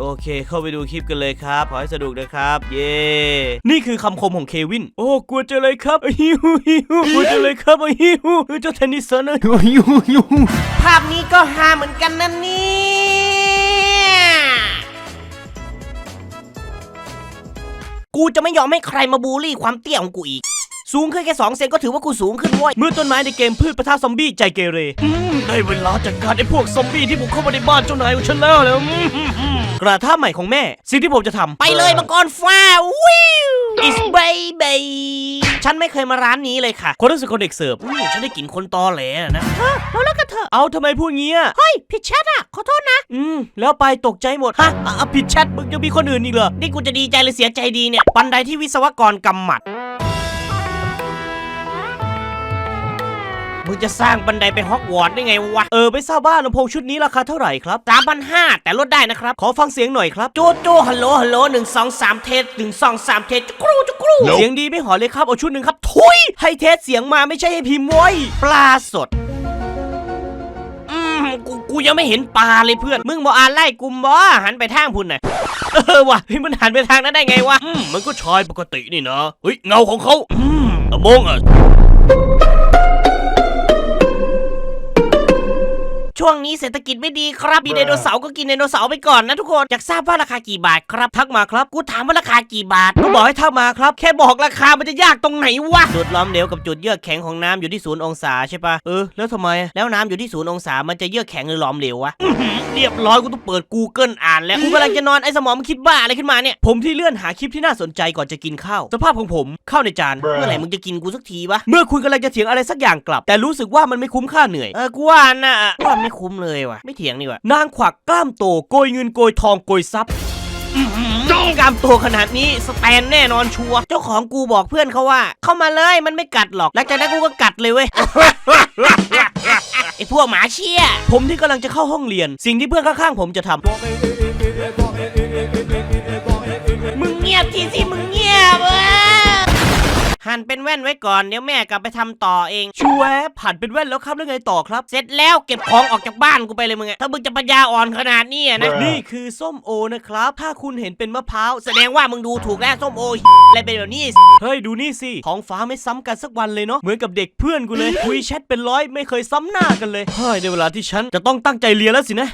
โอเค เข้าไปดูคลิปกันเลยครับ ขอให้สนุกนะครับ เย้นี่คือคำคมของเควิน โอ้กลัวจะเลยครับฮิวฮิวกลัวจะเลยครับฮิวเจ้าเทนนิสเซอร์นะยูยูภาพนี้ก็ฮาเหมือนกันนะเนี่ยกูจะไม่ยอมให้ใครมาบูลลี่ความเตี้ยของกูอีก สูงขึ้นแค่สองเซนก็ถือว่ากูสูงขึ้นเว้ยเมื่อต้นไม้ในเกมพืชปะทะซอมบี้ใจเกเรอืมได้เวลาจัดการไอ้พวกซอมบี้ที่บุกเข้ามาในบ้านเจ้านายของฉันแล้วแล้วอืมอืมอืมกระทะใหม่ของแม่ สิ่งที่ผมจะทำไปเลยมังกรฟ้าวิว is baby ฉันไม่เคยมาร้านนี้เลยค่ะคนรู้สึกคนเด็กเสิร์ฟอืมฉันได้กลิ่นคนตอแหลนะแล้วแล้วกันเถอะเอาทำไมพูดงี้อะเฮ้ยผิดแชทอะขอโทษนะ อืม แล้วไปตกใจหมด ฮะอะอะผิดแชทมึงยังมีคนอื่นอีกเหรอ นี่กูจะดีใจหรือเสียใจดีเนี่ย บันไดที่วิศวกรกำหมัด มึงจะสร้างบันไดไปฮอกวอตส์ได้ไงวะ เออไม่ทราบว่าลำโพงชุดนี้ราคาเท่าไหร่ครับสามพันห้าแต่ลดได้นะครับ ขอฟังเสียงหน่อยครับโจโจฮัลโหลฮัลโหลหนึ่งสองสามเทสหนึ่งสองสามเทสจุกรูจุกรู เสียงดีไม่หอเลยครับเอาชุดหนึ่งครับทุยให้เทสเสียงมาไม่ใช่ให้พิมพ์ไว้ปลาสดอืมกูกูยังไม่เห็นปลาเลยเพื่อน มึงบอกอ่านไล่กุมบอหันไปทางพุ่นน่ะเออว่ะเฮ้ยมันหันไปทางนั้นได้ไงวะอืมมันก็ชายปกตินี่นะเฮ้ยเงาของเขาอืมอมงอะ ช่วงนี้เศรษฐกิจไม่ดีครับ มีไดโนเสาร์ก็กินไดโนเสาร์ไปก่อนนะทุกคน อยากทราบว่าราคากี่บาทครับทักมาครับ กูถามว่าราคากี่บาท ก็บอกให้ทักมาครับ แค่บอกราคามันจะยากตรงไหนวะ จุดล้อมเหลวกับจุดเยือกแข็งของน้ำอยู่ที่ศูนย์องศาใช่ปะเออ แล้วทำไมอะแล้วน้ำอยู่ที่ศูนย์องศา มันจะเยือกแข็งหรือหลอมเหลววะเรียบร้อยกูต้องเปิด Google อ่านแล้วกูกำลังจะนอนไอ้สมองมันคิดบ้าอะไรขึ้นมาเนี่ย ผมที่เลื่อนหาคลิปที่น่าสนใจก่อนจะกินข้าว สภาพของผมข้าวในจานเมื่อไหร่มึงจะกินกูสักทีวะ เมื่อคุณกำลังจะเถียงอะไรสักอย่างกลับ แต่รู้สึกว่ามันไม่คุ้มค่าเหนื่อย เออกูว่าน่ะว่าไม่คุ้มเลยว่ะ ไม่เถียงนี่ว่ะ นางขวักกล้ามโตโกยเงินโกยทองโกยทรัพย์กามโตขนาดนี้สแตนแน่นอนชัวร์เจ้าของกูบอกเพื่อนเขาว่า เข้ามาเลยมันไม่กัดหรอกหลังจากนั้นกูก็กัดเลยเว้ยไอพวกหมาเชี่ย ผมที่กำลังจะเข้าห้องเรียน สิ่งที่เพื่อนข้างๆผมจะทำมึงเงียบทีสิมึงเงียบเออ หันเป็นแว่นไว้ก่อนเดี๋ยวแม่กลับไปทำต่อเองชูแวบผ่านเป็นแว่นแล้วครับแล้วไงต่อครับ เสร็จแล้วเก็บของออกจากบ้านกูไปเลยมึงอะถ้ามึงจะปัญญาอ่อนขนาดนี้อะนะนี่คือส้มโอนะครับ ถ้าคุณเห็นเป็นมะพร้าวแสดงว่ามึงดูถูกแล้วส้มโออะไรเป็นแบบนี้เฮ้ยดูนี่สิท้องฟ้าไม่ซ้ำกันสักวันเลยเนาะเหมือนกับเด็กเพื่อนกูเลยคุยแชทเป็นร้อยไม่เคยซ้ำหน้ากันเลยเฮ้ยในเวลาที่ฉันจะต้องตั้งใจเรียนแล้วสินะ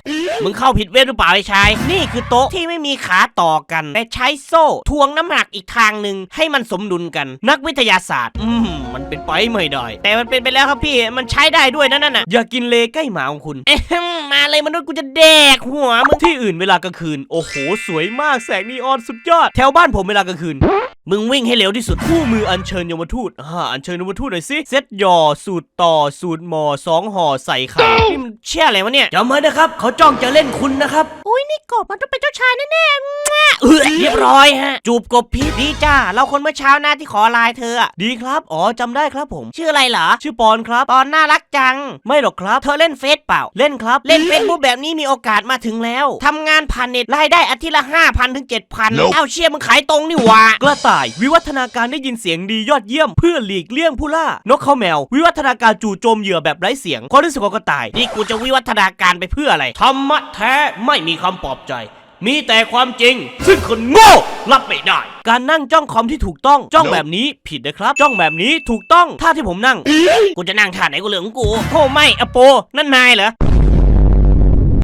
มึงเข้าผิดเวทหรือเปล่าไอ้ชายนี่คือโต๊ะที่ไม่มีขาต่อกัน แต่ใช้โซ่ทวงน้ำหนักอีกทางหนึ่งให้มันสมดุลกัน นักวิทยาศาสตร์ อืมมันเป็นไปไม่ได้ แต่มันเป็นไปแล้วครับพี่ มันใช้ได้ด้วยนะนั่นน่ะ อย่ากินเลใกล้หมาของคุณ เอ๊ะมาเลยมนุษย์กูจะแดกหัวมึงที่อื่นเวลากลางคืน โอ้โห สวยมากแสงนีออนสุดยอด แถวบ้านผมเวลากลางคืน มึงวิ่งให้เร็วที่สุดคู่มืออัญเชิญยมทูตอ่าอัญเชิญยมทูตหน่อยสิเซตหย่อสูตรต่อสูตรหมอสองห่อใส่ไข่นี่มันเชี่ยอะไรวะเนี่ยจำไว้นะครับเขาจ้องจะเล่นคุณนะครับอุ้ยนี่กบมันต้องเป็นเจ้าชายแน่ๆเออเรียบร้อยฮะ จูบกบพิษดีจ้า เราคนเมื่อเช้าหน้าที่ขอไลน์เธออะดีครับ อ๋อจำได้ครับผม ชื่ออะไรเหรอ ชื่อปอนครับตอนน่ารักจัง ไม่หรอกครับ เธอเล่นเฟซเปล่า เล่นครับ เล่นเฟซบุ๊กแบบนี้มีโอกาสมาถึงแล้วทำงานผ่านเน็ตรายได้อาทิตย์ละห้าพันถึงเจ็ดพันเอ้าเชี่ยมึงขายตรงนี่หว่ากระต่าย วิวัฒนาการได้ยินเสียงดียอดเยี่ยม เพื่อหลีกเลี่ยงผู้ล่านกเขาแมว วิวัฒนาการจู่โจมเหยื่อแบบไร้เสียงความรู้สึกของกระต่าย นี่กูจะวิวัฒนาการไปเพื่ออะไรธรรมะแท้ไม่มีคำปลอบใจ มีแต่ความจริง ซึ่งคนโง่รับไม่ได้ การนั่งจ้องคอมที่ถูกต้องจ้องแบบนี้ผิดนะครับ จ้องแบบนี้ถูกต้องท่าที่ผมนั่งกูจะนั่งท่าไหนกูเหลืองกูโอ้ไม่อโปนั่นนายเหรอ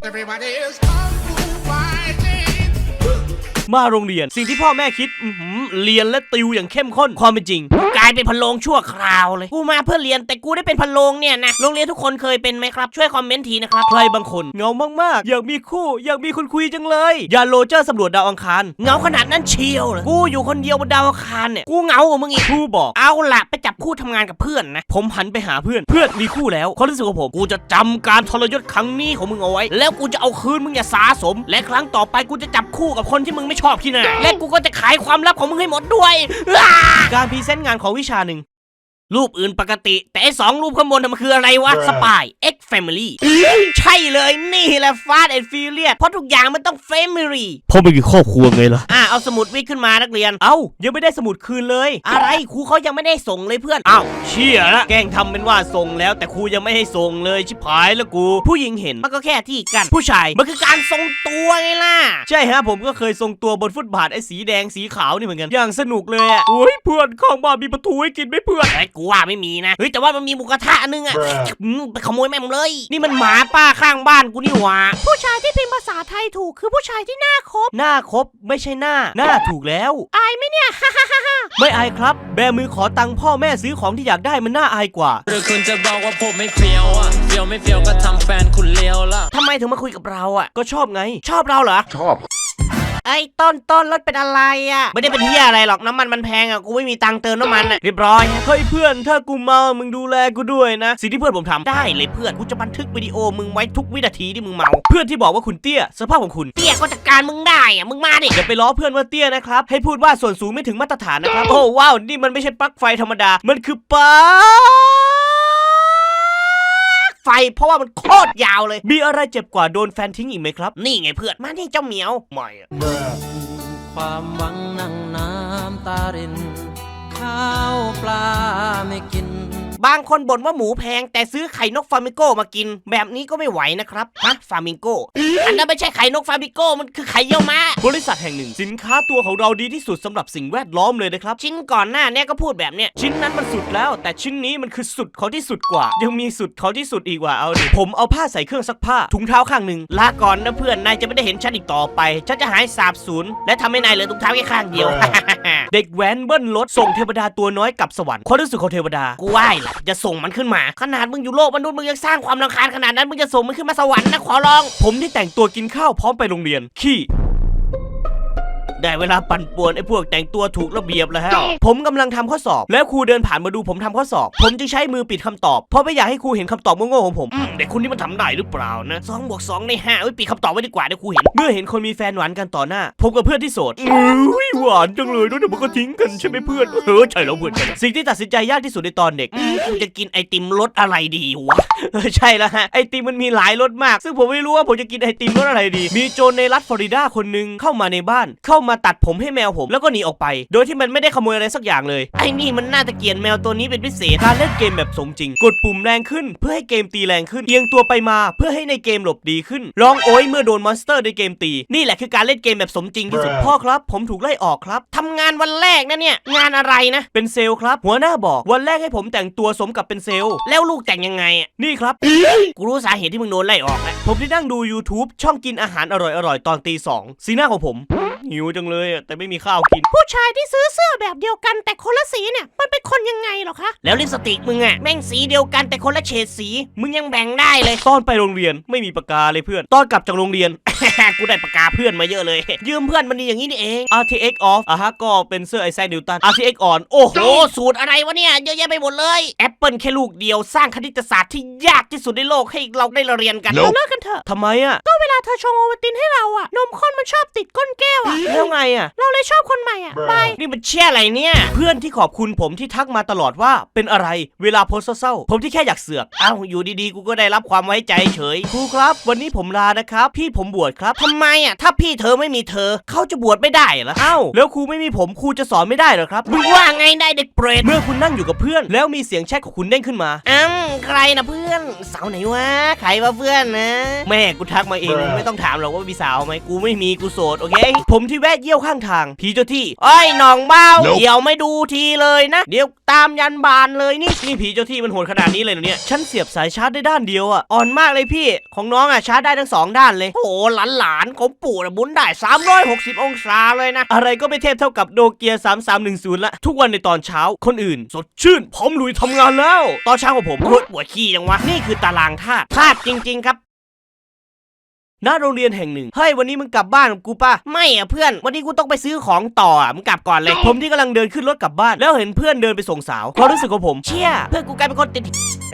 Everybody is. มาโรงเรียน สิ่งที่พ่อแม่คิดเรียนและติวอย่างเข้มข้นความเป็นจริงายเป็นพะโลงชั่วคราวเลย กูมาเพื่อเรียนแต่กูได้เป็นพะโลงเนี่ยนะ โรงเรียนทุกคนเคยเป็นไหมครับ ช่วยคอมเมนต์ทีนะครับ ใครบางคนเหงามากๆ อยากมีคู่ อยากมีคนคุยจังเลยยาโรเจอร์สำรวจดาวอังคารเหงาขนาดนั้นเชียวเหรอกูอยู่คนเดียวบนดาวอังคารเนี่ย กูเหงากว่ามึงอีกครูบอก เอาละไปจับคู่ทำงานกับเพื่อนนะ ผมหันไปหาเพื่อน เพื่อนมีคู่แล้วความรู้สึกของผม กูจะจำการทรยศครั้งนี้ของมึงเอาไว้ แล้วกูจะเอาคืนมึงอย่าสาสม และครั้งต่อไปกูจะจับคู่กับคนที่มึงไม่ชอบที่หน้าและกูก็จะขายความลับของมึงให้หมดด้วยอ้าการพรีเซนต์งานของวิวิชาหนึ่ง รูปอื่นปกติ แต่ไอ้สองรูปข้างบนน่ะมันคืออะไรวะ สปาย X Family ใช่เลยนี่แหละ Fast and Furious เพราะทุกอย่างมันต้อง Family พ่อไม่กี่ครอบครัวไงล่ะ อะเอาสมุดวิทย์ขึ้นมานักเรียน เอ้ายังไม่ได้สมุดคืนเลย อะไรครูเขายังไม่ได้ส่งเลยเพื่อนอ้าวเชี่ยละแกล้งทำเป็นว่าส่งแล้ว แต่ครูยังไม่ให้ส่งเลยชิบหายแล้วกู ผู้หญิงเห็นมันก็แค่ที่กัน ผู้ชายมันคือการทรงตัวไงล่ะ ใช่ฮะผมก็เคยทรงตัวบนฟุตบาทไอ้สีแดงสีขาวนี่เหมือนกันอย่างสนุกเลยอะโอ้ยเพื่อนข้างบ้านมีประตูให้กินไหมเพื่อนไอ้ยกูว่าไม่มีนะเฮ้ยแต่ว่ามันมีหมูกระทะอันนึงอะอืมไปขโมยแม่งเลย นี่มันหมาป้าข้างบ้านกูนี่หว่าผู้ชายที่พิมพ์ภาษาไทยถูกคือผู้ชายที่หน้าคบหน้าครบไม่ใช่หน้าหน้าถูกแล้ว อายไหมเนี่ย ไม่อายครับ แบมือขอตังค์พ่อแม่ซื้อของที่อยากได้มันน่าอายกว่า หรือคุณจะบอกว่าผมไม่เฟี้ยวอะเฟี้ยวไม่เฟี้ยวก็ทำแฟนคุณเลี้ยวละทำไมถึงมาคุยกับเราอะ ก็ชอบไง ชอบเราเหรอ ชอบ ไอ้ต้นต้นรถเป็นอะไรอะ ไม่ได้เป็นเฮียอะไรหรอกน้ำมันมันแพงอะกูไม่มีตังค์เติมน้ำมันอะเรียบร้อยเฮ้ยเพื่อนถ้ากูเมามึงดูแลกูด้วยนะ สิ่งที่เพื่อนผมทำได้เลยเพื่อนกูจะบันทึกวิดีโอมึงไว้ทุกวินาทีที่มึงเมาเพื่อนที่บอกว่าคุณเตี้ยสภาพของคุณเตี้ยก็จัดการมึงได้อะมึงมาดิอย่าไปล้อเพื่อนว่าเตี้ยนะครับให้พูดว่าส่วนสูงไม่ถึงมาตรฐานนะครับโอ้ว้าวนี่มันไม่ใช่ปลั๊กไฟธรรมดามันคือปลั๊ก ไฟ เพราะว่ามันโคตรยาวเลย มีอะไรเจ็บกว่าโดนแฟนทิ้งอีกไหมครับ นี่ไงเพื่อน มานี่เจ้าเหมียวไม่อะความหวังนั่งน้ำตาริน ข้าวปลาไม่กิน บางคนบ่นว่าหมูแพง แต่ซื้อไข่นกฟามิงโก้มากิน แบบนี้ก็ไม่ไหวนะครับฮะฟามิงโก้อันนั้นไม่ใช่ไข่นกฟามิงโก้มันคือไข่เยี่ยวม้าบริษัทแห่งหนึ่ง สินค้าตัวของเราดีที่สุดสำหรับสิ่งแวดล้อมเลยนะครับ ชิ้นก่อนหน้าเนี้ยก็พูดแบบเนี้ยชิ้นนั้นมันสุดแล้ว แต่ชิ้นนี้มันคือสุดของที่สุดกว่า ยังมีสุดของที่สุดอีกว่าเอาดิผมเอาผ้าใส่เครื่องซักผ้าถุงเท้าข้างหนึ่งลาก่อนนะเพื่อนนายจะไม่ได้เห็นฉันอีกต่อไปฉันจะหายสาบสูญและทำให้นายเหลือถุงเท้าแค่ข้างเดียว เด็กแว้นเบิ้ลรถส่งเทวดาตัวน้อยกลับสวรรค์ความรู้สึกของเทวดากูไหว้ล่ะจะส่งมันขึ้นมา ขนาดมึงอยู่โลกมนุษย์มึงยังสร้างความรังคาญขนาดนั้นมึงจะส่งมันขึ้นมาสวรรค์นะขอร้อง ผมที่แต่งตัวกินข้าวพร้อมไปโรงเรียนขี้ ได้เวลาปั่นป่วนไอ้พวกแต่งตัวถูกระเบียบแล้ว ผมกำลังทำข้อสอบ แล้วครูเดินผ่านมาดูผมทำข้อสอบ ผมจึงใช้มือปิดคำตอบ เพราะไม่อยากให้ครูเห็นคำตอบโง่ๆของผมอืมเด็กคุณนี่มันทำได้หรือเปล่านะสองบวกสองในห้าเอ้ยปีคำตอบไว้ดีกว่าเดี๋ยวครูเห็น เมื่อเห็นคนมีแฟนหวานกันต่อหน้า ผมกับเพื่อนที่โสดอุ้ยหวานจังเลยแล้วเดี๋ยวมันก็ทิ้งกันใช่ไหมเพื่อนเออใช่แล้วเพื่อนใช่แล้วสิ่งที่ตัดสินใจยากที่สุดในตอนเด็กอืมกูจะกินไอติมรสอะไรดีวะเออใช่แล้วฮะไอติมมันมีหลายรสมาก ซึ่งผมไม่รู้ว่าผมจะกินไอติมรสอะไรดี มีโจรในรัฐฟลอริดาคนหนึ่งเข้ามาในบ้านเข้ามาตัดผมให้แมวผม แล้วก็หนีออกไป โดยที่มันไม่ได้ขโมยอะไรสักอย่างเลยไอ้นี่มันน่าจะเกลียดแมวตัวนี้เป็นพิเศษการเล่นเกมแบบสมจริง กดปุ่มแรงขึ้น เพื่อให้เกมตีแรงขึ้นเอียงตัวไปมาเพื่อให้ในเกมหลบดีขึ้นร้องโอยเมื่อโดนมอนสเตอร์ในเกมตี นี่แหละคือการเล่นเกมแบบสมจริงที่สุดพ่อครับ ผมถูกไล่ออกครับทำงานวันแรกนะเนี่ยงานอะไรนะ เป็นเซลล์ครับ หัวหน้าบอกวันแรกให้ผมแต่งตัวสมกับเป็นเซลล์แล้วลูกแต่งยังไงอะนี่ครับกูรู้สาเหตุที่มึงโดนไล่ออกแล้วผมที่นั่งดู YouTube ช่องกินอาหารอร่อยๆตอนตีสองสีหน้าของผม หิวจังเลยอะแต่ไม่มีข้าวกิน ผู้ชายที่ซื้อเสื้อแบบเดียวกันแต่คนละสีเนี่ย มันเป็นคนยังไงหรอคะ แล้วลิปสติกมึงอะแม่งสีเดียวกันแต่คนละเฉดสี มึงยังแบ่งได้เลย ตอนไปโรงเรียนไม่มีปากกาเลยเพื่อน ตอนกลับจากโรงเรียน กูได้ปากกาเพื่อนมาเยอะเลย ยืมเพื่อนมันดีอย่างนี้นี่เอง RTX off อะฮะก็เป็นเสื้อไอแซคนิวตัน RTX on โอ้โห โอ้สูตรอะไรวะเนี่ยเยอะแยะไปหมดเลยแอปเปิลแค่ลูกเดียวสร้างคณิตศาสตร์ที่ยากที่สุดในโลกให้เราได้เรียนกัน เราเลิกกันเถอะทำไมอะก็เวลาเธอชงโอวัลตินให้เราอะนมข้นมันชอบ ติดก้นแก้วอะแล้วไงอะเราเลยชอบคนใหม่อะบาย นี่มันเชี่ยอะไรเนี่ย เพื่อนที่ขอบคุณผมที่ทักมาตลอดว่าเป็นอะไรเวลาโพสต์เศร้าๆผมที่แค่อยากเสือกเอ้าอยู่ดีๆ กูก็ได้รับความไว้ใจเฉยครูครับ วันนี้ผมลานะครับ พี่ผมบวชครับทำไมอะถ้าพี่เธอไม่มีเธอ เขาจะบวชไม่ได้เหรอเอ้าแล้วครูไม่มีผมครูจะสอนไม่ได้เหรอครับมึงว่าไงได้เด็กเปรตเมื่อคุณนั่งอยู่กับเพื่อน แล้วมีเสียงแชทของคุณเด้งขึ้นมาอ้ำใครนะเพื่อน สาวไหนวะใครวะเพื่อนนะ แม่กูทักมาเองไม่ต้องถามหรอกว่ามีสาวไหมกูไม่มีกูโสดโอเค ผมที่แวะเยี่ยวข้างทาง ผีเจ้าที่เอ้ยหน้องเบ้า เดี๋ยวไม่ดูทีเลยนะ เดี๋ยวตามยันบานเลยนี่นี่ผีเจ้าที่มันโหดขนาดนี้เลยเหรอเนี่ย ฉันเสียบสายชาร์จได้ด้านเดียวอะ อ่อนมากเลยพี่ ของน้องอะชาร์จได้ทั้งสองด้านเลย โอ้โหหลานๆของปู่นะบุญได้ 360 องศาเลยนะ อะไรก็ไม่เทียบเท่ากับโดเกีย3310 ละ ทุกวันในตอนเช้าคนอื่น สดชื่นพร้อมลุยทำงานแล้ว ตอนเช้าของผมโคตรปวดขี้จังวะนี่คือตารางธาตุธาตุจริง ๆ ครับ ณโรงเรียนแห่งหนึ่ง เฮ้ย วันนี้มึงกลับบ้านกับกูป่ะไม่อะเพื่อน วันนี้กูต้องไปซื้อของต่ออะมึงกลับก่อนเลย ผมที่กำลังเดินขึ้นรถกลับบ้าน แล้วเห็นเพื่อนเดินไปส่งสาวความรู้สึกของผม เชี่ย เพื่อนกูกลายเป็นคนติด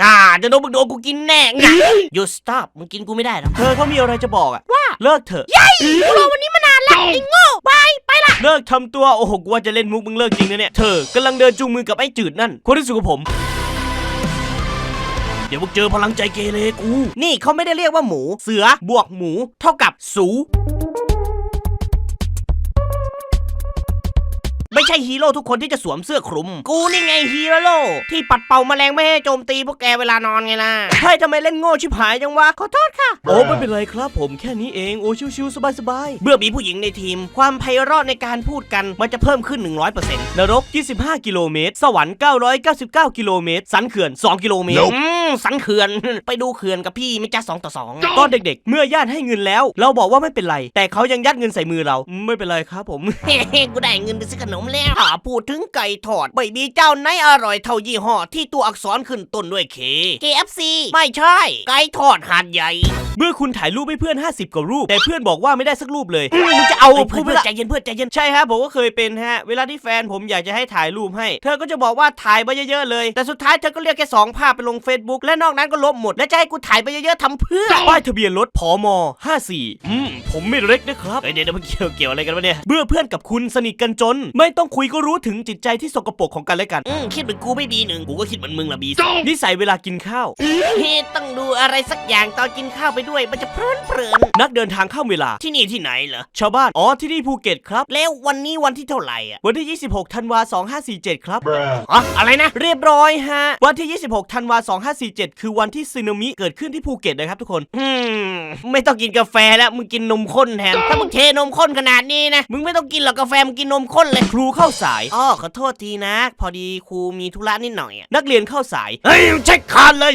อ่า จะโดนมึงโดนกูกินแน่งหยุด stop มึงกินกูไม่ได้หรอกเธอเขามีอะไรจะบอกอะว่าเลิกเถอะกูรอวันนี้มานานแล้วไอ้โง่บายไปละเลิกทำตัวโอ้โหกูว่าจะเล่นมุกมึงเลิกจริงนะเนี่ยเธอกำลังเดินจูงมือกับไอ้จืดนั่นความรู้สึกของผมเดี๋ยวมึงเจอพลังใจเกเรกู นี่เขาไม่ได้เรียกว่าหมู เสือบวกหมู เท่ากับสู ใช่ฮีโร่ทุกคนที่จะสวมเสื้อคลุม กูนี่ไงฮีโร่ที่ปัดเป่าแมลงไม่ให้โจมตีพวกแกเวลานอนไงล่ะใช่ทำไมเล่นโง่ชิบหายจังวะขอโทษค่ะ โอ้ไม่เป็นไรครับผมแค่นี้เองโอ้ชิวๆสบายเมื่อมีผู้หญิงในทีม ความไพเราะในการพูดกันมันจะเพิ่มขึ้น 100%ๆนรก 25 กิโลเมตร สวรรค์ 999 กิโลเมตร สันเขื่อน 2 กิโลเมตรอืมสันเขื่อน ไปดูเขื่อนกับพี่ไม่จ้าสองต่อสองตอนเด็กๆ เมื่อญาติให้เงินแล้ว เราบอกว่าไม่เป็นไร แต่เขายังยัดเงินใส่มือเราอืมไม่เป็นไรครับผมเฮ้กูได้เงินไปซื้อขนมแล้วอ่าพูดถึงไก่ทอดไม่มีเจ้าไหนอร่อยเท่ายี่ห้อที่ตัวอักษรขึ้นต้นด้วยเค KFC ไม่ใช่ ไก่ทอดหาดใหญ่ เมื่อคุณถ่ายรูปให้เพื่อน 50กว่ารูป แต่เพื่อนบอกว่าไม่ได้สักรูปเลยมึงจะเอาเฮ้ยเพื่อนพูดไม่เพื่อนละใจเย็นเพื่อนใจเย็นใช่ฮะผมก็เคยเป็นฮะเวลาที่แฟนผมอยากจะให้ถ่ายรูปให้ เธอก็จะบอกว่าถ่ายไปเยอะๆเลย แต่สุดท้ายเธอก็เรียกแค่สองภาพไปลง Facebook และนอกนั้นก็ลบหมด และจะให้กูถ่ายไปเยอะๆทำเพื่อป้ายทะเบียนรถพม54อืมผมไม่เล็กนะครับเฮ้ยเดี๋ยวเดี๋ยวมันเกี่ยวเกี่ยวอะไรกันวะเนี่ยเมื่อเพื่อนกับคุณสนิทกันจน ไม่ต้องคุยก็รู้ถึงจิตใจที่สกปรกของกันและกันอืมคิดเหมือนกูไม่บีหนึ่งกูก็คิดเหมือนมึงละบีสองนิสัยเวลากินข้าวเฮ้ต้องดูอะไรสักอย่างตอนกินข้าวไปด้วยมันจะเพลินเพลินนักเดินทางข้ามเวลาที่นี่ที่ไหนเหรอชาวบ้านอ๋อที่นี่ภูเก็ตครับ แล้ววันนี้วันที่เท่าไหร่อะวันที่ 26ธันวา2547 ครับอ๋ออะไรนะ เรียบร้อยฮะ วันที่ 26ธันวา2547 คือวันที่สึนามิเกิดขึ้นที่ภูเก็ตนะครับทุกคนอืมไม่ต้องกินกาแฟแล้วมึงกินนมข้นแทนถ้ามึงเทนมข้นขนาดนี้นะมึงไม่ต้องกินหรอกกาแฟมึงกินนมข้นเลยครูเข้าสายอ๋อขอโทษทีนะ พอดีครูมีธุระนิดหน่อยอะนักเรียนเข้าสายเฮ้ยเช็คขาดเลย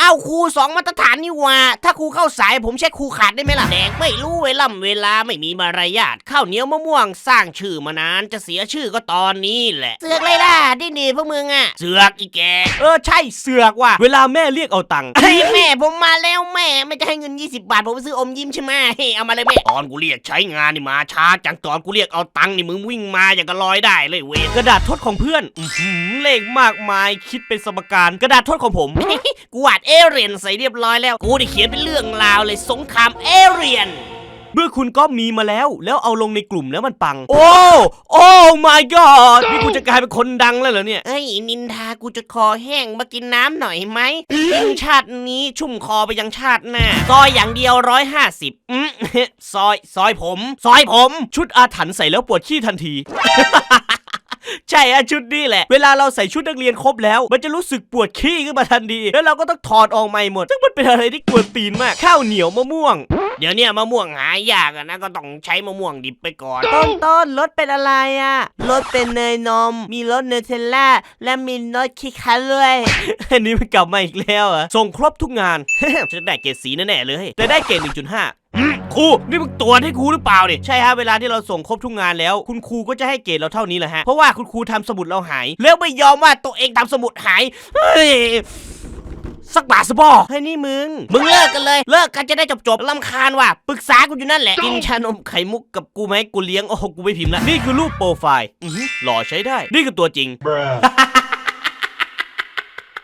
อ้าวครูสองมาตรฐานนี่หว่า ถ้าครูเข้าสายผมเช็คครูขาดได้ไหมล่ะแดกไม่รู้เวล่ำเวลาไม่มีมารยาทข้าวเหนียวมะม่วงสร้างชื่อมานานจะเสียชื่อก็ตอนนี้แหละ เสือกเลยล่ะดิหนีพวกมึงอะ เสือกอีแก เออใช่เสือกว่ะเวลาแม่เรียกเอาตังค์เฮ้ยแม่ผมมาแล้วแม่ไม่จะให้เงิน 20 บาท ผมไปซื้ออมยิ้มใช่ไหมเฮ้ยเอามาเลยแม่ตอนกูเรียกใช้งานนี่มาช้าจังตอนกูเรียกเอาตังค์นี่มึงวิ่งมาอย่างกับลอยได้เลยเวยกระดาษทดของเพื่อนอื้อหือเลขมากมายคิดเป็นสมการกระดาษทดของผม กูวาดเอเรียนใส่เรียบร้อยแล้ว กูได้เขียนเป็นเรื่องราวเลยสงครามเอเรียนเมื่อคุณก็มีมาแล้ว แล้วเอาลงในกลุ่มแล้วมันปัง โอ้ โอ้ my god นี่กูจะกลายเป็นคนดังแล้วเหรอเนี่ย เอ้ย นินทากูจะคอแห้งมากินน้ำหน่อยไหมกินชาตินี้ชุ่มคอไปยังชาติหน้า ซอยอย่างเดียวร้อยห้าสิบอืมซอย ซอยผม ซอยผม ชุดอาถรรพ์ใส่แล้วปวดขี้ทันที ใช่อะชุดนี้แหละ เวลาเราใส่ชุดนักเรียนครบแล้ว มันจะรู้สึกปวดขี้ขึ้นมาทันที แล้วเราก็ต้องถอดออกใหม่หมด ซึ่งมันเป็นอะไรที่กวนตีนมาก ข้าวเหนียวมะม่วง เดี๋ยวเนี้มะม่วงหายากอะนะก็ต้องใช้มะม่วงดิบไปก่อน ต้นต้นรถเป็นอะไรอะรถเป็นเนยนม มีรสเนเทลล่า และมีรสคิคันด้วยอันนี้มันกลับมาอีกแล้วเหรอะส่งครบทุกงาน จะได้เกรดสีแน่ๆเลย แต่ได้เกรด1.5อืม ครูนี่มึงตรวจให้ครูหรือเปล่าเนี่ยใช่ฮะเวลาที่เราส่งครบทุกงานแล้ว คุณครูก็จะให้เกรดเราเท่านี้แหละฮะเพราะว่าคุณครูทำสมุดเราหาย แล้วไม่ยอมว่าตัวเองทำสมุดหายเฮ้ยสักบาทสบอให้นี่มึง มึงเลิกกันเลย เลิกกันจะได้จบจบๆลำคาญว่ะ ปรึกษากูอยู่นั่นแหละ กินชานมไข่มุกกับกูไหมกูเลี้ยง โอ้โห กูไม่พิมพ์ละ นี่คือรูปโปรไฟล์อือหือหล่อใช้ได้ นี่คือตัวจริง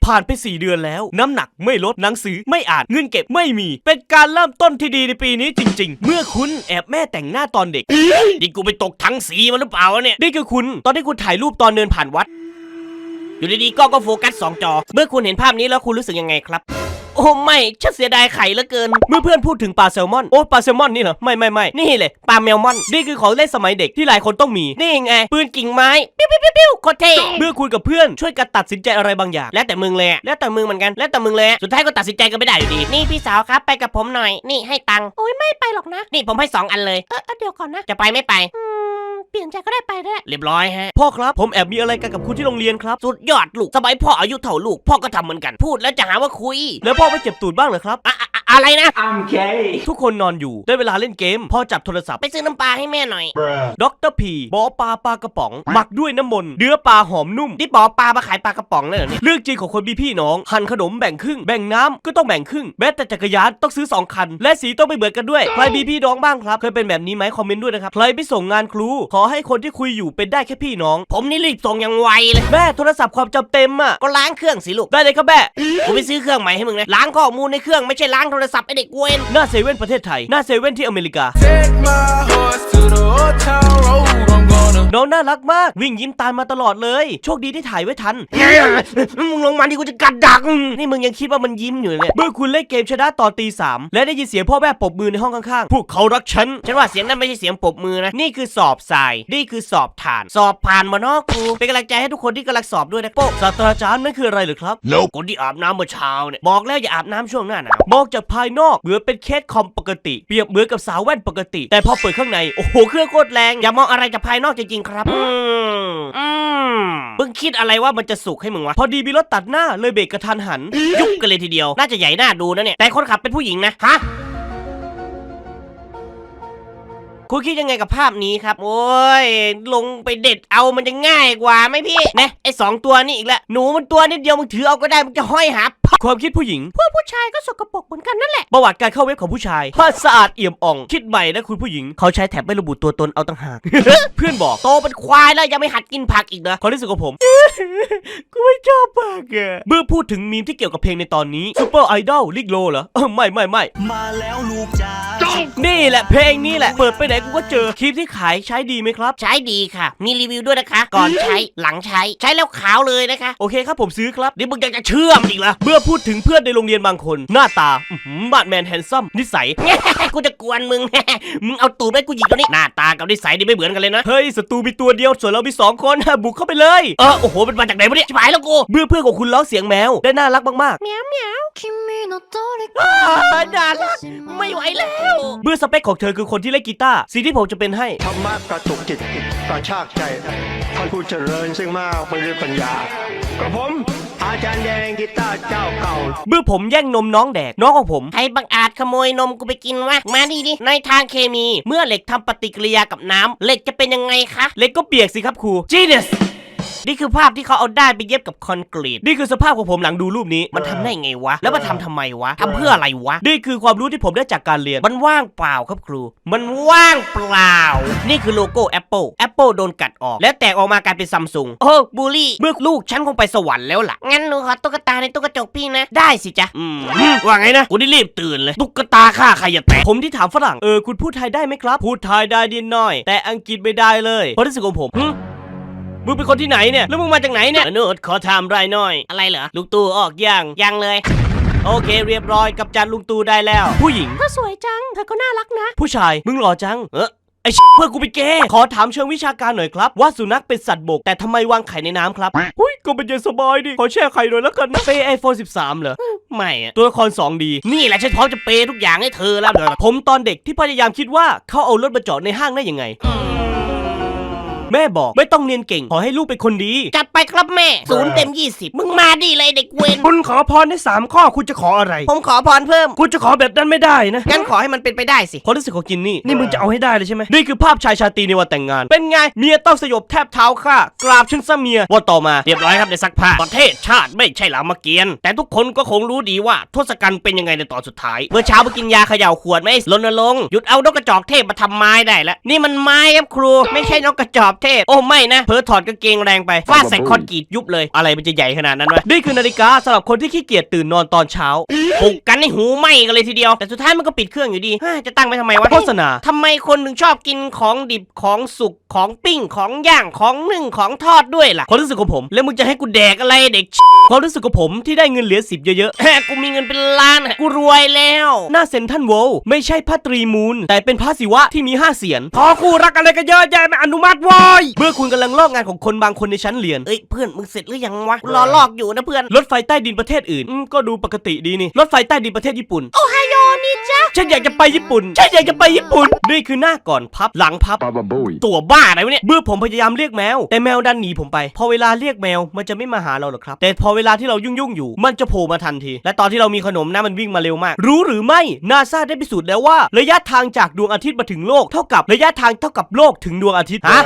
ผ่านไป 4 เดือนแล้ว น้ำหนักไม่ลดหนังสือไม่อ่านเงินเก็บไม่มี เป็นการเริ่มต้นที่ดีในปีนี้จริง ๆ เมื่อคุณแอบแม่แต่งหน้าตอนเด็กนี่กูไปตกทั้งสีมาหรือเปล่าวะเนี่ยนี่คือคุณ ตอนที่คุณถ่ายรูปตอนเดินผ่านวัด อยู่ดีๆกล้องก็โฟกัสสองจอ เมื่อคุณเห็นภาพนี้แล้วคุณรู้สึกยังไงครับ โอ้ไม่ฉันเสียดายไข่เหลือเกิน เมื่อเพื่อนพูดถึงปลาแซลมอน โอ้ปลาแซลมอนนี่เหรอ ไม่ไม่ไม่นี่เลยปลาแมลมอน นี่คือของเล่นสมัยเด็กที่หลายคนต้องมี นี่ไง ปืนกิ่งไม้ ปิ้วปิ้วปิ้วปิ้วโคตรเท่เมื่อคุณกับเพื่อนช่วยกันตัดสินใจอะไรบางอย่าง แล้วแต่มึงเลยอะแล้วแต่มึงเหมือนกัน แล้วแต่มึงเลยอะสุดท้ายก็ตัดสินใจกันไม่ได้อยู่ดี นี่พี่สาวครับไปกับผมหน่อย นี่ให้ตังค์ โอ้ยไม่ไปหรอกนะ นี่ผมให้สองอันเลย เออเออเดี๋ยวก่อนนะ จะไปไม่ไป อืม เปลี่ยนใจก็ได้ไปด้วยเรียบร้อยฮะพ่อครับผมแอบมีอะไรกันกับคุณที่โรงเรียนครับ สุดยอดลูกสมัยพ่ออายุเท่าลูก พ่อก็ทำเหมือนกัน พูดแล้วจะหาว่าคุย แล้วพ่อไม่เจ็บตูดบ้างเหรอครับอะอะ อะอะไรนะทุกคนนอนอยู่ได้เวลาเล่นเกมพ่อจับโทรศัพท์ไปซื้อน้ำปลาให้แม่หน่อยด็อกเตอร์พีบอปลาปลากระป๋อง หมักด้วยน้ำมนต์เนื้อปลาหอมนุ่มนี่ปอปลามาขายปลากระป๋องเลยเหรอเนี่ยเรื่องจริงของคนมีพี่น้อง หั่นขนมแบ่งครึ่ง แบ่งน้ำก็ต้องแบ่งครึ่งแม้แต่จักรยานต้องซื้อ2คัน และสีต้องไม่เหมือนกันด้วยใครมีพี่น้องบ้างครับ เคยเป็นแบบนี้ไหมคอมเมนต์ด้วยนะครับใครไม่ส่งงานครู ขอให้คนที่คุยอยู่เป็นได้แค่พี่น้อง ผมนี่รีบส่งอย่างไวเลย แม่โทรศัพท์ความจำเต็มอะก็ล้างเครื่องสิลูกได้เลยครับแม่กูไปซื้อเครื่องใหม่ให้มึงนะล้างข้อมูลในเครื่องไม่ใช่ล้างโทรศัพท์ไอเด็กเวนหน้าเซเว่นประเทศไทย หน้าเซเว่นที่อเมริกา Take my horse to the old town road. I'm gonna น้องน่ารักมาก วิ่งยิ้มตามมาตลอดเลย โชคดีที่ถ่ายไว้ทัน มึงลงมาดิกูจะกัดดัก นี่มึงยังคิดว่ามันยิ้มอยู่เลยเนี่ยเมื่อคุณเล่นเกมชนะตอนตีสามและได้ยินเสียงพ่อแม่ปรบมือในห้องข้างๆ พวกเขารักฉัน ฉันว่าเสียงนั้นไม่ใช่เสียงปรบมือนะ นี่คือสอบทราย นี่คือสอบผ่าน สอบผ่านมาเนาะครูเป็นกำลังใจให้ทุกคนที่กำลังสอบด้วยนะโป๊ะศาสตราจารย์นั่นคืออะไรเหรือครับคนที่อาบน้ำเมื่อเช้าเนี่ยบอกแล้วอย่าอาบน้ำช่วงหน้าหนาวมองจากภายนอกเหมือนเป็นเคสคอมปกติ เปรียบเหมือนกับสาวแว่นปกติ แต่พอเปิดข้างในโอ้โหเครื่องโคตรแรงอย่ามองอะไรจากภายนอกจริงๆครับ อืมอืมมึงคิดอะไรว่ามันจะสุกให้มึงวะ พอดีมีรถตัดหน้าเลยเบรกกระทันหัน ยุบกันเลยทีเดียว น่าจะใหญ่หน้าดูนะเนี่ย แต่คนขับเป็นผู้หญิงนะ ฮะ คุณคิดยังไงกับภาพนี้ครับ โอ้ย ลงไปเด็ดเอามันจะง่ายกว่าไหมพี่นะไอสองตัวนี่อีกแล้วหนูมันตัวนิดเดียวมึงถือเอาก็ได้มึงจะห้อยหาความคิดผู้หญิง พวกผู้ชายก็สกปรกเหมือนกันนั่นแหละ ประวัติการเข้าเว็บของผู้ชายภาพสะอาดเอี่ยมอ่อง คิดใหม่นะคุณผู้หญิง เขาใช้แท็บไม่ระบุตัวตนเอาต่างหาก เพื่อนบอกโตเป็นควายแล้วยังไม่หัดกินผักอีกเหรอความรู้สึกของผมกูไม่ชอบมากอะเมื่อพูดถึงมีมที่เกี่ยวกับเพลงในตอนนี้ซูเปอร์ไอดอลลิกโลเหรอเออไม่ไม่ไม่มาแล้วลูกจ้า นี่แหละเพลงนี้แหละ เปิดไปไหนกูก็เจอ คลิปที่ขายใช้ดีไหมครับ ใช้ดีค่ะ มีรีวิวด้วยนะคะ ก่อนใช้ หลังใช้ ใช้แล้วขาวเลยนะคะ โอเคครับผมซื้อครับ นี่มึงยังจะเชื่อมอีกเหรอ เมื่อพูดถึงเพื่อนในโรงเรียนบางคน หน้าตาบาดแมนแฮนซัมนิสัย กูจะกวนมึง มึงเอาตูดไปกูหยิกตัวนี้ หน้าตากับนิสัยนี่ไม่เหมือนกันเลยนะ เฮ้ยศัตรูมีตัวเดียว ส่วนเรามีสองคน บุกเข้าไปเลย เออ โอ้โห มันมาจากไหนวะเนี่ยชิบหายแล้วกู เมื่อเพื่อนของคุณร้องเสียงแมว ได้น่ารักมาก 君の虜 อ่าน่ารัก ไม่ไหวแล้ว ๆ วเมื่อสเปคของเธอคือคนที่เล่นกีตาร์สิ่งที่ผมจะเป็นให้ ธรรมะกระตุกจิตกระชากใจท่านผู้เจริญซึ่งมากไปด้วยปัญญากับผม อาจารย์แดงกีตาร์เจ้าเก่า เมื่อผมแย่งนมน้องแดกน้องของผม ใครบังอาจขโมยนมกูไปกินวะ มาดิดิ ในทางเคมี เมื่อเหล็กทำปฏิกิริยากับน้ำเหล็กจะเป็นยังไงคะเล็กก็เปียกสิครับครู Genius นี่คือภาพที่เขาเอาได้านไปเย็บกับคอนกรีต นี่คือสภาพของผมหลังดูรูปนี้ มันทำได้ไงวะ แล้วมาทำทำไมวะทำเพื่ออะไรวะ นี่คือความรู้ที่ผมได้จากการเรียน มันว่างเปล่าครับครู มันว่างเปล่า นี่คือโลโก้ Apple Apple โดนกัดออก แล้วแตกออกมากลายเป็นซัมซุง โอ้บูลลี่ เมื่อลูกฉันคงไปสวรรค์แล้วล่ะ งั้นหนูขอตุ๊กตาในตุ๊กจกพี่นะ ได้สิจ๊ะ อืม ว่าไงนะกูนี่รีบตื่นเลย ตุ๊กตาฆ่าใครอย่าแตะผมที่ถามฝรั่ง เออคุณพูดไทยได้ไหมครับ พูดไทยได้ดีหน่อย แต่อังกฤษไม่ได้เลยเพราะรู้สึกของผมหึ มึงเป็นคนที่ไหนเนี่ย แล้วมึงมาจากไหนเนี่ยอนุษขอถามรายหน่อย อะไรเหรอ ลุงตู่ออกยัง ยังเลย โอเค เรียบร้อยกับจานลุงตู่ได้แล้ว ผู้หญิงก็สวยจัง เธอก็น่ารักนะ ผู้ชาย มึงหล่อจัง เออไอเพื่อนกูไปนเกย์ขอถามเชิงวิชาการหน่อยครับ ว่าสุนัขเป็นสัตว์บก แต่ทำไมวางไข่ในน้ำครับหุ้ยก็เป็นเย็นสบายดิ ขอแช่ไข่หน่อยแล้วกันนะเปไอโฟน13 เหรอ ไม่อะตัวละคร 2D นี่แหละฉันพร้อมจะเปย์ทุกอย่างให้เธอแล้วเดี๋ยวผมตอนเด็กที่พยายามคิดว่าเขาเอารถมาจอดในห้างได้ยังไง แม่บอกไม่ต้องเรียนเก่ง ขอให้ลูกเป็นคนดี จัดไปครับแม่ศูนย์เต็ม 20 มึงมาดิเลยเด็กเวนคุณขอพรได้สามข้อคุณจะขออะไรผมขอพรเพิ่ม คุณจะขอแบบนั้นไม่ได้นะงั้นขอให้มันเป็นไปได้สิความรู้สึกของจินนี่นี่มึงจะเอาให้ได้เลยใช่ไหมนี่คือภาพชายชาตรีในวันแต่งงาน เป็นไงเมียต้องสยบแทบเท้าข้ากราบฉันซะเมียวันต่อมาเรียบร้อยครับในซักผ้าประเทศชาติไม่ใช่หลามเกียรติ์แต่ทุกคนก็คงรู้ดีว่าทศกัณฐ์เป็นยังไงในตอนสุดท้ายเมื่อเช้าไปกินยาเขย่าขวดไหมรณรงค์หยุดเอานกกระจอกเทพมาทำไม้ได้แล้วนี่มันไม้ครับครู ไม่ใช่นกกระจอกเทพ โอ้ไม่นะเผลอถอดกางเกงแรงไปฟาดใส่คอนกรีตยุบเลย อะไรมันจะใหญ่ขนาดนั้นวะนี่คือนาฬิกาสำหรับคนที่ขี้เกียจตื่นนอนตอนเช้าปลุกกันในหูไหมกันเลยทีเดียว แต่สุดท้ายมันก็ปิดเครื่องอยู่ดีเฮ้ยจะตั้งไปทำไมวะโฆษณาทำไมคนถึงชอบกินของดิบของสุกของปิ้งของย่างของนึ่งของทอดด้วยล่ะความรู้สึกของผม แล้วมึงจะให้กูแดกอะไรเด็กความรู้สึกของผมที่ได้เงินเหรียญสิบเยอะแค่กูมีเงินเป็นล้านอะกูรวยแล้วๆหน้าเซนทันโวลด์ไม่ใช่พระตรีมูล แต่เป็นพระศิวะที่มีห้าเสียนพอคู่รักอะไรกันเยอะแยะไม่อนุมัติโว้เมื่อคุณกำลังลอกงานของคนบางคนในชั้นเรียน เอ้ยเพื่อนมึงเสร็จหรือยังวะรอลอกอยู่นะเพื่อน รถไฟใต้ดินประเทศอื่นอืมก็ดูปกติดีนี่ รถไฟใต้ดินประเทศญี่ปุ่น โอไฮโอนี่จ้ะฉันอยากจะไปญี่ปุ่น ฉันอยากจะไปญี่ปุ่น นี่คือหน้าก่อนพับหลังพับ Baba Bowie ตัวบ้าอะไรวะเนี่ยเมื่อผมพยายามเรียกแมว แต่แมวดันหนีผมไป พอเวลาเรียกแมวมันจะไม่มาหาเราหรอกครับ แต่พอเวลาที่เรายุ่งยุ่งๆอยู่ มันจะโผล่มาทันที และตอนที่เรามีขนมนะมันวิ่งมาเร็วมาก รู้หรือไม่นาซาได้พิสูจน์แล้วว่า ระยะทางจากดวงอาทิตย์มาถึงโลกเท่ากับระยะทางเท่ากับโลกถึงดวงอาทิตย์ฮะ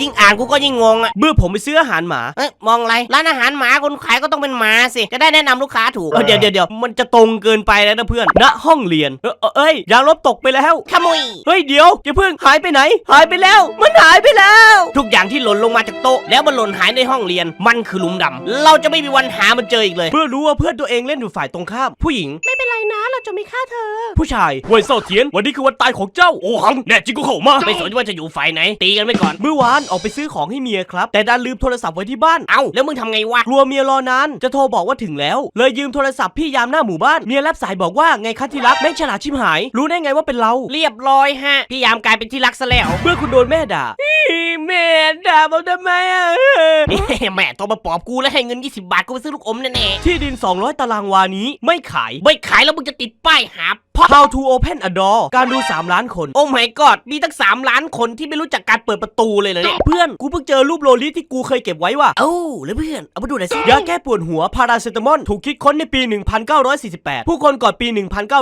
ยิ่งอ่านกูก็ยิ่งงงอะเมื่อผมไปซื้ออาหารหมา เอ้ยมองอะไรร้านอาหารหมาคนขายก็ต้องเป็นหมาสิจะได้แนะนำลูกค้าถูกเออเดี๋ยวเดี๋ยวเดี๋ยวมันจะตรงเกินไปแล้วนะเพื่อนณห้องเรียนเออเออเอ้ยยางลบตกไปแล้ว ขโมยเฮ้ยเดี๋ยวอย่าเพิ่งหายไปไหน หายไปแล้ว มันหายไปแล้ว ทุกอย่างที่หล่นลงมาจากโต๊ะ แล้วมันหล่นหายในห้องเรียน มันคือหลุมดำเราจะไม่มีวันหามันเจออีกเลย เพื่อรู้ว่าเพื่อนตัวเองเล่นอยู่ฝ่ายตรงข้าม ผู้หญิง ไม่เป็นไรนะ เราจะไม่ฆ่าเธอ ผู้ชายเว่ยเซาเทียน วันนี้คือวันตายของเจ้า โอ้หังแน่จริงก็เข้ามา ไม่สนว่าจะอยู่ฝ่ายไหน ตีกันไปก่อน เมื่อวานออกไปซื้อของให้เมียครับ แต่ดันลืมโทรศัพท์ไว้ที่บ้าน เอ้าแล้วมึงทำไงวะ กลัวเมียรอนานจะโทรบอกว่าถึงแล้ว เลยยืมโทรศัพท์พี่ยามหน้าหมู่บ้าน เมียรับสายบอกว่าไงคะที่รักแม่งฉลาดชิบหาย รู้ได้ไงว่าเป็นเรา เรียบร้อยฮะ พี่ยามกลายเป็นที่รักซะแล้วเมื่อคุณโดนแม่ด่าแม่ด่าผมทำไมอะแม่โทรมาปลอบกูแล้วให้เงิน 20 บาทกูไปซื้อลูกอมแน่ที่ดิน 200 ตารางวานี้ไม่ขายๆไม่ขายแล้วมึงจะติดป้ายหาพ่อ How to open a door การดู 3 ล้านคน โอ้ my god มีตั้ง 3 ล้านคนที่ไม่รู้จักการเปิดประตูเลยเหรอเนี่ยเพื่อน กูเพิ่งเจอรูปโลลิที่กูเคยเก็บไว้ว่ะเอ้าแล้วเพื่อน เอามาดูหน่อยสิยาแก้ปวดหัวพาราเซตามอลถูกคิดค้นในปี 1948 ผู้คนก่อนปี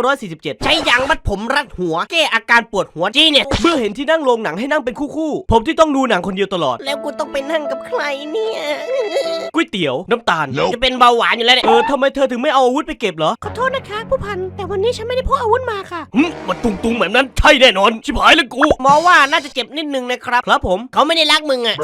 1947 ใช้ยางมัดผมรัดหัว แก้อาการปวดหัวจี้เนี่ยเมื่อเห็นที่นั่งโรงหนังให้นั่งเป็นคู่ๆผมที่ต้องดูหนังคนเดียวตลอด แล้วกูต้องไปนั่งกับใครเนี่ยก๋วยเตี๋ยวน้ำตาลจะเป็นเบาหวานอยู่แล้วเนี่ยเออทำไมเธอถึงไม่เอาอาวุธไปเก็บเหรอขอโทษนะคะผู้พันแต่วันนี้ฉันไม่ได้พกอาวุธมาค่ะ หึมันตุงตุงๆแบบนั้นใช่แน่นอน ชิบหายแล้วกู หมอว่าน่าจะเจ็บนิดนึงนะครับ ครับผม เขาไม่ได้รักมึงอะเ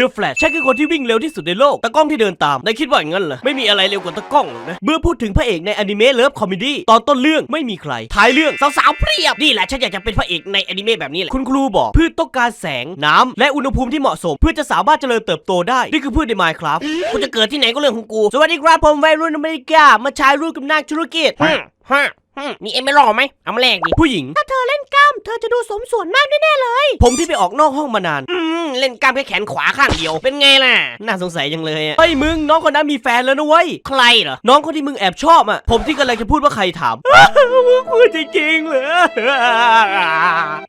The Flash ใช่คือคนที่วิ่งเร็วที่สุดในโลกตะกล้องที่เดินตามนายคิดว่าอย่างนั้นเหรอไม่มีอะไรเร็วกว่าตะกล้องหรอกนะเมื่อพูดถึงพระเอกในอนิเมะเลิฟคอมเมดี้ตอนต้นเรื่องไม่มีใครท้ายเรื่องสาวๆเพียบนี่แหละฉันอยากจะเป็นพระเอกในอนิเมะแบบนี้แหละคุณครูบอกพืชต้องการแสงน้ำและอุณหภูมิที่เหมาะสม เพื่อจะสามารถเจริญเติบโตได้นี่คือพืชใน Minecraft กูจะเกิดที่ไหนก็เรื่องของกูสวัสดีครับผมวัยรุ่นอเมริกามาใช้รูปกับนักธุรกิจฮึ่มฮึ่มฮึ่มมีเอ็มไม่รอไหมเอามาแลกดิผู้หญิง ถ้าเธอเล่นกล้าม เธอจะดูสมส่วนมากแน่ๆเลย ผมที่ไปออกนอกห้องมานานอืม เล่นกล้ามแค่แขนขวาข้างเดียว เป็นไงล่ะ น่าสงสัยยังเลยอะเฮ้ยมึงน้องคนนั้นมีแฟนแล้วนะเว้ย ใครเหรอ น้องคนที่มึงแอบชอบอะ ผมที่กำลังจะพูดว่าใครถาม มึงพูดจริงๆเหรอ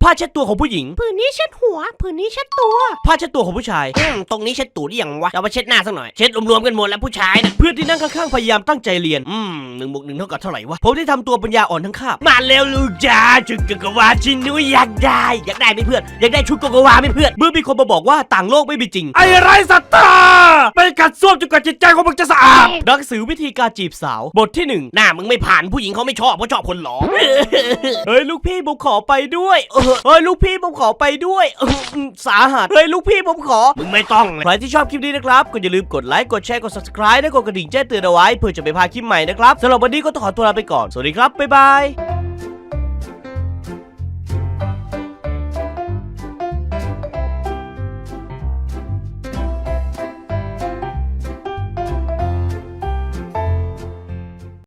ผ้าเช็ดตัวของผู้หญิง ผืนนี้เช็ดหัว ผืนนี้เช็ดตัว ผ้าเช็ดตัวของผู้ชาย อืมตรงนี้เช็ดตูดได้ยังวะเอามาเช็ดหน้าสักหน่อย เช็ดรวมๆกันหมดแล้วผู้ชายน่ะเพื่อนที่นั่งข้างๆพยายามตั้งใจเรียน อืมหนึ่งบวกหนึ่งเท่ากับเท่าไหร่วะ ผมที่ทำตัวปัญญาอ่อนทั้งคาบ มาเร็วลูกจ้าชุดกกวาชินุยอยากได้ อยากได้ไหมเพื่อน อยากได้ชุดกกวาไหมเพื่อน เมื่อมีคนมาบอกว่าต่างโลกไม่มีจริง ไอ้ไรสัตตาไปกัดส้วมจนกว่าจิตใจของมึงจะสะอาดหนังสือวิธีการจีบสาว บทที่หนึ่งหน้ามึงไม่ผ่านผู้หญิงเขาไม่ชอบเพราะชอบคนหล่อเฮ้ยลูกพี่ผมขอไปด้วยเออเฮ้ยลูกพี่ผมขอไปด้วยเอออืมสาหัสเฮ้ยลูกพี่ผมขอ มึงไม่ต้องเลยใครที่ชอบคลิปนี้นะครับก็อย่าลืมกดไลค์กดแชร์กด subscribe และกดกระดิ่งแจ้งเตือนเอาไว้เพื่อจะไม่พลาดคลิปใหม่นะครับสำหรับวันนี้ก็ต้องขอตัวลาไปก่อนสวัสดีครับบ๊ายบาย